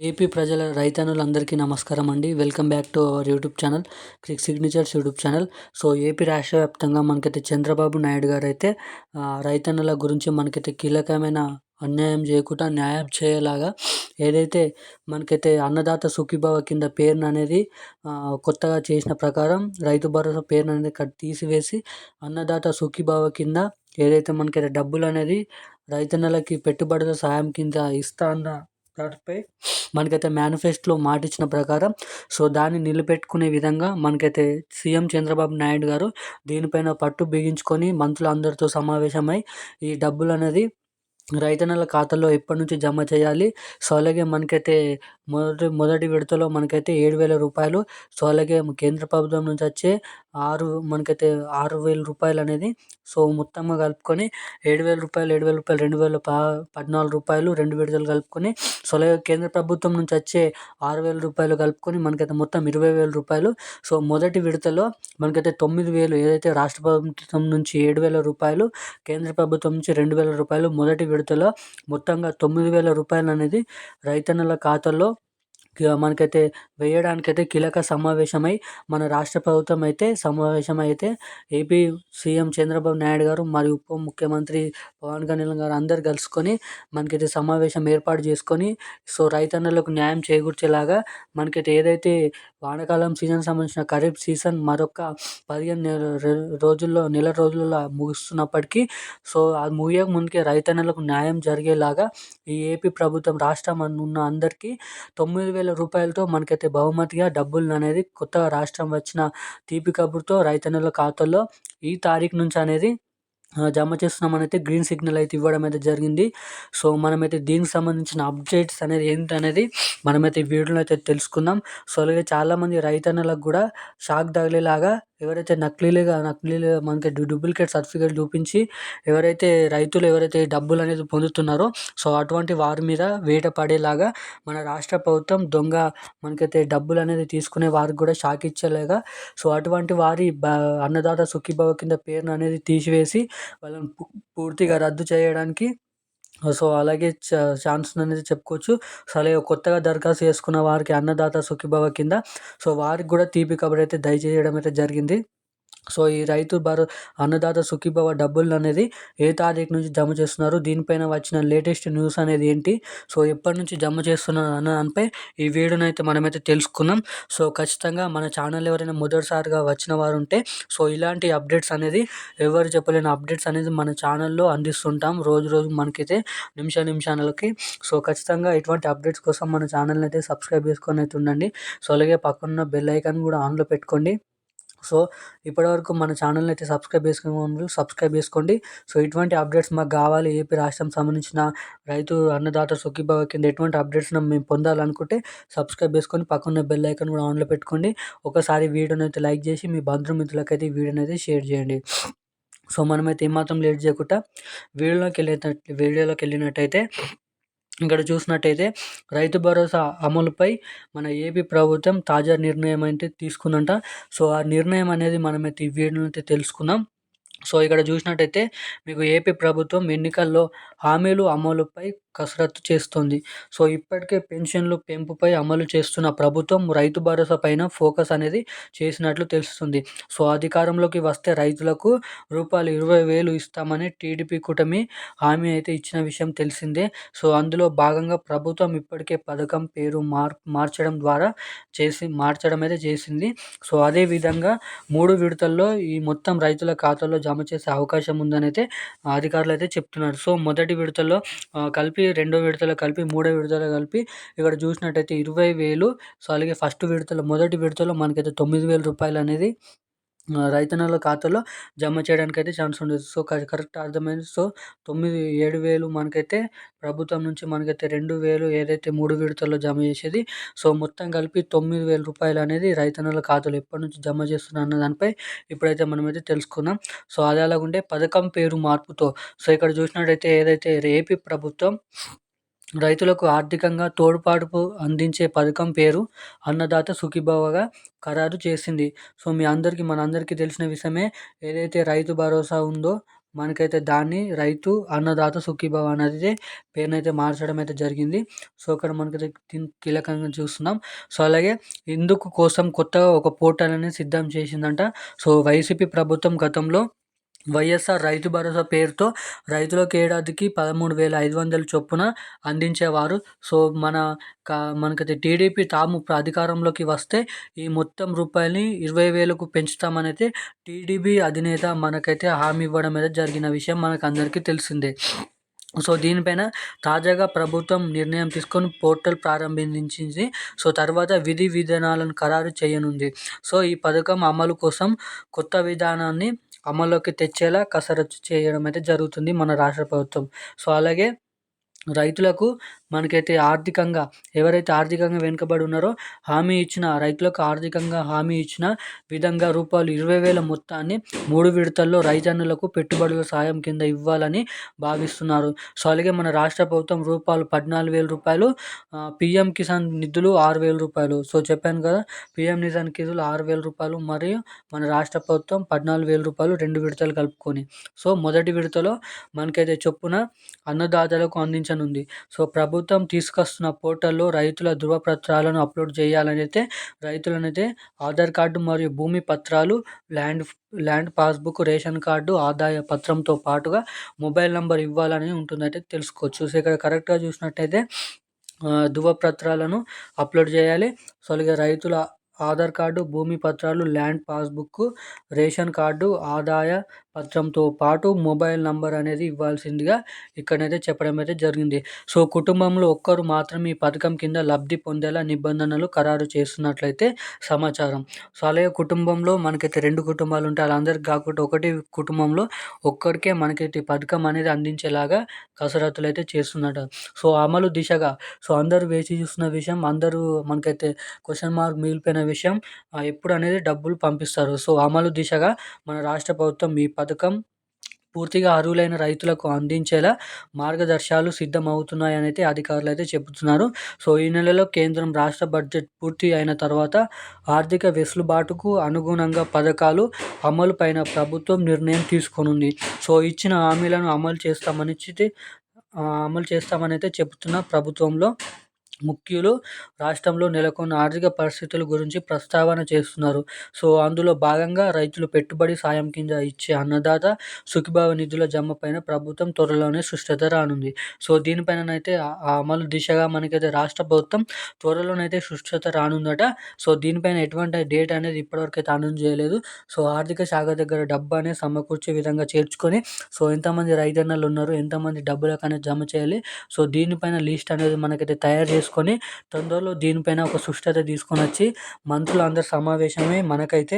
AP ప్రజల రైతన్నులందరికీ నమస్కారం అండి. Welcome back to our YouTube channel crick signatures YouTube channel. So AP రాష్ట్ర వ్యాప్తంగా మనకైతే చంద్రబాబు నాయుడు గారు అయితే రైతన్నుల గురించి మనకైతే కీలకమైన అన్యాయం చేయకుండా న్యాయం చేయలాగా ఏదైతే మనకైతే అన్నదాత సుఖీభావ కింద పేరును అనేది కొత్తగా చేసిన ప్రకారం రైతు భరోసా పేరును అనేది తీసివేసి అన్నదాత సుఖీభావ కింద ఏదైతే మనకైతే డబ్బులు అనేది రైతన్నలకి పెట్టుబడుల సాయం కింద ఇస్తా అన్న దానిపై మనకైతే మేనిఫెస్టోలో మాట ఇచ్చిన ప్రకారం సో దాన్ని నిలబెట్టుకునే విధంగా మనకైతే సీఎం చంద్రబాబు నాయుడు గారు దీనిపైన పట్టు బిగించుకొని మంత్రులందరితో సమావేశమై ఈ డబ్బులు అనేది రైతన్నల ఖాతాలో ఎప్పటి నుంచి జమ చేయాలి? సో అలాగే మనకైతే మొదటి మొదటి విడతలో మనకైతే ఏడు వేల రూపాయలు. సో అలాగే కేంద్ర ప్రభుత్వం నుంచి వచ్చే ఆరు మనకైతే ఆరు వేల రూపాయలు అనేది. సో మొత్తంగా కలుపుకొని ఏడు వేల రూపాయలు ఏడు వేల రూపాయలు రెండు వేల పద్నాలుగు రూపాయలు రెండు విడతలు కలుపుకొని సో అలాగే కేంద్ర ప్రభుత్వం నుంచి వచ్చే ఆరు వేల రూపాయలు కలుపుకొని మనకైతే మొత్తం ఇరవై వేల రూపాయలు. సో మొదటి విడతలో మనకైతే తొమ్మిది వేలు ఏదైతే రాష్ట్ర ప్రభుత్వం నుంచి ఏడు వేల రూపాయలు కేంద్ర ప్రభుత్వం నుంచి రెండు వేల రూపాయలు మొదటి విడతలో మొత్తంగా తొమ్మిది వేల రూపాయలు అనేది రైతన్నల ఖాతాల్లో మనకైతే వేయడానికైతే కీలక సమావేశమై మన రాష్ట్ర ప్రభుత్వం అయితే సమావేశం అయితే ఏపీ సీఎం చంద్రబాబు నాయుడు గారు మరియు ఉప ముఖ్యమంత్రి పవన్ కళ్యాణ్ గారు అందరు కలుసుకొని మనకైతే సమావేశం ఏర్పాటు చేసుకొని సో రైతన్నలకు న్యాయం చేకూర్చేలాగా మనకైతే ఏదైతే వానాకాలం సీజన్ సంబంధించిన ఖరీఫ్ సీజన్ మరొక పదిహేను రోజుల్లో నెల రోజుల్లో ముగుస్తున్నప్పటికీ సో అది ముగియక ముందుకే రైతన్నలకు న్యాయం జరిగేలాగా ఈ ఏపీ ప్రభుత్వం రాష్ట్రం ఉన్న అందరికీ తొమ్మిది వేల రూపాయలతో మనకైతే బహుమతిగా డబ్బులు అనేది కొత్తగా రాష్ట్రం వచ్చిన తీపి కబుర్తో రైతన్నల ఖాతాలో ఈ తారీఖు నుంచి అనేది జమ చేస్తున్నామని అయితే గ్రీన్ సిగ్నల్ అయితే ఇవ్వడం అయితే జరిగింది. సో మనమైతే దీనికి సంబంధించిన అప్డేట్స్ అనేది ఏంటి అనేది మనమైతే ఈ వీడియోలో అయితే తెలుసుకుందాం. సో అలాగే చాలామంది రైతన్నలకు కూడా షాక్ తగిలేలాగా ఎవరైతే నకిలీలుగా నకిలీలుగా మనకి డూప్లికేట్ సర్టిఫికేట్ చూపించి ఎవరైతే రైతులు ఎవరైతే డబ్బులు అనేది పొందుతున్నారో సో అటువంటి వారి మీద వేట పడేలాగా మన రాష్ట్ర ప్రభుత్వం దొంగ మనకైతే డబ్బులు అనేది తీసుకునే వారికి కూడా షాక్ ఇచ్చేలాగా సో అటువంటి వారి అన్నదాత సుఖీభవ కింద పేరును అనేది తీసివేసి వాళ్ళని పూర్తిగా రద్దు చేయడానికి సో అలాగే చా ఛాన్స్ అనేది చెప్పుకోవచ్చు. సో అలాగే కొత్తగా దరఖాస్తు చేసుకున్న వారికి అన్నదాత సుఖీభవ కింద. సో వారికి కూడా తీపి కబురు అయితే దయచేయడం అయితే జరిగింది. సో ఈ రైతు భరో అన్నదాత సుఖీభవ డబ్బులు అనేది ఏ తారీఖు నుంచి జమ చేస్తున్నారు దీనిపైన వచ్చిన లేటెస్ట్ న్యూస్ అనేది ఏంటి? సో ఎప్పటి నుంచి జమ చేస్తున్నారు అన్న దానిపై ఈ వీడియోని అయితే మనమైతే తెలుసుకున్నాం సో ఖచ్చితంగా మన ఛానల్ ఎవరైనా మొదటిసారిగా వచ్చిన వారు ఉంటే సో ఇలాంటి అప్డేట్స్ అనేది ఎవరు చెప్పలేని అప్డేట్స్ అనేది మన ఛానల్లో అందిస్తుంటాం రోజు రోజు మనకైతే నిమిష నిమిషాలకి. సో ఖచ్చితంగా ఇటువంటి అప్డేట్స్ కోసం మన ఛానల్ని అయితే సబ్స్క్రైబ్ చేసుకొని అయితే ఉండండి. సో అలాగే పక్కన బెల్ ఐకాన్ కూడా ఆన్లో పెట్టుకోండి. సో ఇప్పటివరకు మన ఛానల్ని అయితే సబ్స్క్రైబ్ చేసుకుని సబ్స్క్రైబ్ చేసుకోండి. సో ఇటువంటి అప్డేట్స్ మాకు కావాలి ఏపీ రాష్ట్రం సంబంధించిన రైతు అన్నదాత సుఖీభావ కింద ఎటువంటి అప్డేట్స్ మేము పొందాలనుకుంటే సబ్స్క్రైబ్ చేసుకొని పక్కన బెల్ ఐకాన్ కూడా ఆన్లో పెట్టుకోండి. ఒకసారి వీడియోని అయితే లైక్ చేసి మీ బంధుమిత్రులకైతే ఈ వీడియోని అయితే షేర్ చేయండి. సో మనమైతే ఏమాత్రం లేట్ చేయకుండా వీడియోలోకి వెళ్ళిన వీడియోలోకి వెళ్ళినట్టయితే ఇక్కడ చూసినట్టయితే రైతు భరోసా అమలుపై మన ఏపీ ప్రభుత్వం తాజా నిర్ణయం అయితే తీసుకుందంట. సో ఆ నిర్ణయం అనేది మనమైతే ఈ వీడియోలో అయితే తెలుసుకుందాం. సో ఇక్కడ చూసినట్టయితే మీకు ఏపీ ప్రభుత్వం ఎన్నికల్లో హామీలు అమలుపై కసరత్తు చేస్తుంది. సో ఇప్పటికే పెన్షన్లు పెంపుపై అమలు చేస్తున్న ప్రభుత్వం రైతు భరోసా పైన ఫోకస్ అనేది చేసినట్లు తెలుస్తుంది. సో అధికారంలోకి వస్తే రైతులకు రూపాయలు ఇరవై వేలు ఇస్తామని టీడీపీ కూటమి హామీ అయితే ఇచ్చిన విషయం తెలిసిందే. సో అందులో భాగంగా ప్రభుత్వం ఇప్పటికే పథకం పేరు మార్ మార్చడం ద్వారా చేసి మార్చడం అయితే చేసింది. సో అదే విధంగా మూడు విడతల్లో ఈ మొత్తం రైతుల ఖాతాలో జమ చేసే అవకాశం ఉందని అయితే అధికారులు అయితే చెప్తున్నారు. సో మొదటి విడతల్లో కలిపి రెండో విడతలో కలిపి మూడో విడతలో కలిపి ఇక్కడ చూసినట్టయితే ఇరవై వేలు. సో అలాగే ఫస్ట్ విడతలో మొదటి విడతలో మనకైతే తొమ్మిది వేల రూపాయలు అనేది రైతన్నల ఖాతాలో జమ చేయడానికి అయితే ఛాన్స్ ఉండదు. సో కరెక్ట్ అర్థమైంది. సో తొమ్మిది ఏడు వేలు మనకైతే ప్రభుత్వం నుంచి మనకైతే రెండు వేలు ఏదైతే మూడు విడతల్లో జమ చేసేది సో మొత్తం కలిపి తొమ్మిది వేల రూపాయలు అనేది రైతన్నల ఖాతాలో ఎప్పటి నుంచి జమ చేస్తున్నారు అన్న దానిపై ఇప్పుడైతే మనమైతే తెలుసుకుందాం. సో అది అలాగుంటే పథకం పేరు మార్పుతో సో ఇక్కడ చూసినట్టయితే ఏదైతే ఏపీ ప్రభుత్వం రైతులకు ఆర్థికంగా తోడ్పాటు అందించే పథకం పేరు అన్నదాత సుఖీభవగా ఖరారు చేసింది. సో మీ అందరికీ మన అందరికీ తెలిసిన విషయమే ఏదైతే రైతు భరోసా ఉందో మనకైతే దాన్ని రైతు అన్నదాత సుఖీభవ అనేది పేరునైతే మార్చడం అయితే జరిగింది. సో ఇక్కడ మనకైతే కీలకంగా చూస్తున్నాం. సో అలాగే ఇందుకు కోసం కొత్తగా ఒక పోర్టల్ అనేది సిద్ధం చేసిందంట. సో వైసీపీ ప్రభుత్వం గతంలో వైఎస్ఆర్ రైతు భరోసా పేరుతో రైతులకు ఏడాదికి పదమూడు వేల ఐదు వందల చొప్పున అందించేవారు. సో మన కా మనకైతే టీడీపీ తాము అధికారంలోకి వస్తే ఈ మొత్తం రూపాయలని ఇరవై వేలకు పెంచుతామనైతే టీడీపీ అధినేత మనకైతే హామీ ఇవ్వడం అయితే జరిగిన విషయం మనకు అందరికీ తెలిసిందే. సో దీనిపైన తాజాగా ప్రభుత్వం నిర్ణయం తీసుకొని పోర్టల్ ప్రారంభించింది. సో తర్వాత విధి విధానాలను ఖరారు చేయనుంది. సో ఈ పథకం అమలు కోసం కొత్త విధానాన్ని అమల్లోకి తెచ్చేలా కసరత్తు చేయడం అయితే జరుగుతుంది మన రాష్ట్ర ప్రభుత్వం. సో అలాగే రైతులకు మనకైతే ఆర్థికంగా ఎవరైతే ఆర్థికంగా వెనుకబడి ఉన్నారో హామీ ఇచ్చిన రైతులకు ఆర్థికంగా హామీ ఇచ్చిన విధంగా రూపాయలు ఇరవై వేల మొత్తాన్ని మూడు విడతల్లో రైతన్నులకు పెట్టుబడుల సాయం కింద ఇవ్వాలని భావిస్తున్నారు. సో అలాగే మన రాష్ట్ర ప్రభుత్వం రూపాయలు పద్నాలుగు వేల రూపాయలు పిఎం కిసాన్ నిధులు ఆరు వేల రూపాయలు. సో చెప్పాను కదా పిఎం కిసాన్ నిధులు ఆరు వేల రూపాయలు మరియు మన రాష్ట్ర ప్రభుత్వం పద్నాలుగు వేల రూపాయలు రెండు విడతలు కలుపుకొని. సో మొదటి విడతలో మనకైతే చొప్పున అన్నదాతలకు ఉంది సో ప్రభుత్వం తీసుకొస్తున్న పోర్టల్లో రైతుల ధృవపత్రాలను అప్లోడ్ చేయాలని అయితే రైతులనైతే ఆధార్ కార్డు మరియు భూమి పత్రాలు land land passbook ration card ఆదాయ పత్రంతో పాటుగా మొబైల్ నెంబర్ ఇవ్వాలని ఉంటుందైతే తెలుసుకోవచ్చు. సో ఇక్కడ కరెక్ట్గా చూసినట్టయితే ధృవపత్రాలను అప్లోడ్ చేయాలి. సో అలాగే రైతుల ఆధార్ కార్డు భూమి పత్రాలు ల్యాండ్ పాస్బుక్ రేషన్ కార్డు ఆదాయ పత్రంతో పాటు మొబైల్ నంబర్ అనేది ఇవ్వాల్సిందిగా ఇక్కడైతే చెప్పడం అయితే జరిగింది. సో కుటుంబంలో ఒక్కరు మాత్రమే ఈ పథకం కింద లబ్ధి పొందేలా నిబంధనలు ఖరారు చేస్తున్నట్లయితే సమాచారం. సో అలాగే కుటుంబంలో మనకైతే రెండు కుటుంబాలు ఉంటాయి. వాళ్ళందరికీ కాకుండా ఒకటి కుటుంబంలో ఒక్కరికే మనకైతే ఈ పథకం అనేది అందించేలాగా కసరత్తులు అయితే చేస్తున్నట సో అమలు దిశగా సో అందరూ వేచి చూస్తున్న విషయం అందరూ మనకైతే క్వశ్చన్ మార్క్ మిగిలిపోయిన విషయం ఎప్పుడు అనేది డబ్బులు పంపిస్తారు. సో అమలు దిశగా మన రాష్ట్ర ప్రభుత్వం ఈ పథకం పూర్తిగా అర్హులైన రైతులకు అందించేలా మార్గదర్శకాలు సిద్ధమవుతున్నాయని అయితే అధికారులు అయితే చెబుతున్నారు. సో ఈ నెలలో కేంద్రం రాష్ట్ర బడ్జెట్ పూర్తి అయిన తర్వాత ఆర్థిక వెసులుబాటుకు అనుగుణంగా పథకాలు అమలు పైన ప్రభుత్వం నిర్ణయం తీసుకొనుంది. సో ఇచ్చిన హామీలను అమలు చేస్తామని అమలు చేస్తామని అయితే చెబుతున్న ప్రభుత్వంలో ముఖ్యులు రాష్ట్రంలో నెలకొన్న ఆర్థిక పరిస్థితుల గురించి ప్రస్తావన చేస్తున్నారు. సో అందులో భాగంగా రైతులు పెట్టుబడి సాయం కింద ఇచ్చే అన్నదాత సుఖీభావ నిధుల జమ పైన ప్రభుత్వం త్వరలోనే సుష్టత రానుంది. సో దీనిపైననైతే ఆ అమలు దిశగా మనకైతే రాష్ట్ర ప్రభుత్వం త్వరలోనైతే సుష్టత రానుందట. సో దీనిపైన ఎటువంటి డేట్ అనేది ఇప్పటివరకు అయితే అనౌన్స్ చేయలేదు. సో ఆర్థిక శాఖ దగ్గర డబ్బు అనేది సమకూర్చే విధంగా చేర్చుకొని సో ఎంతమంది రైతన్నలు ఉన్నారు ఎంతమంది డబ్బులకు అనేది జమ చేయాలి. సో దీనిపైన లిస్ట్ అనేది మనకైతే తయారు చేసుకొని తొందరలో దీనిపైన ఒక సుష్టత తీసుకొని వచ్చి మంత్రులు అందరు సమావేశమై మనకైతే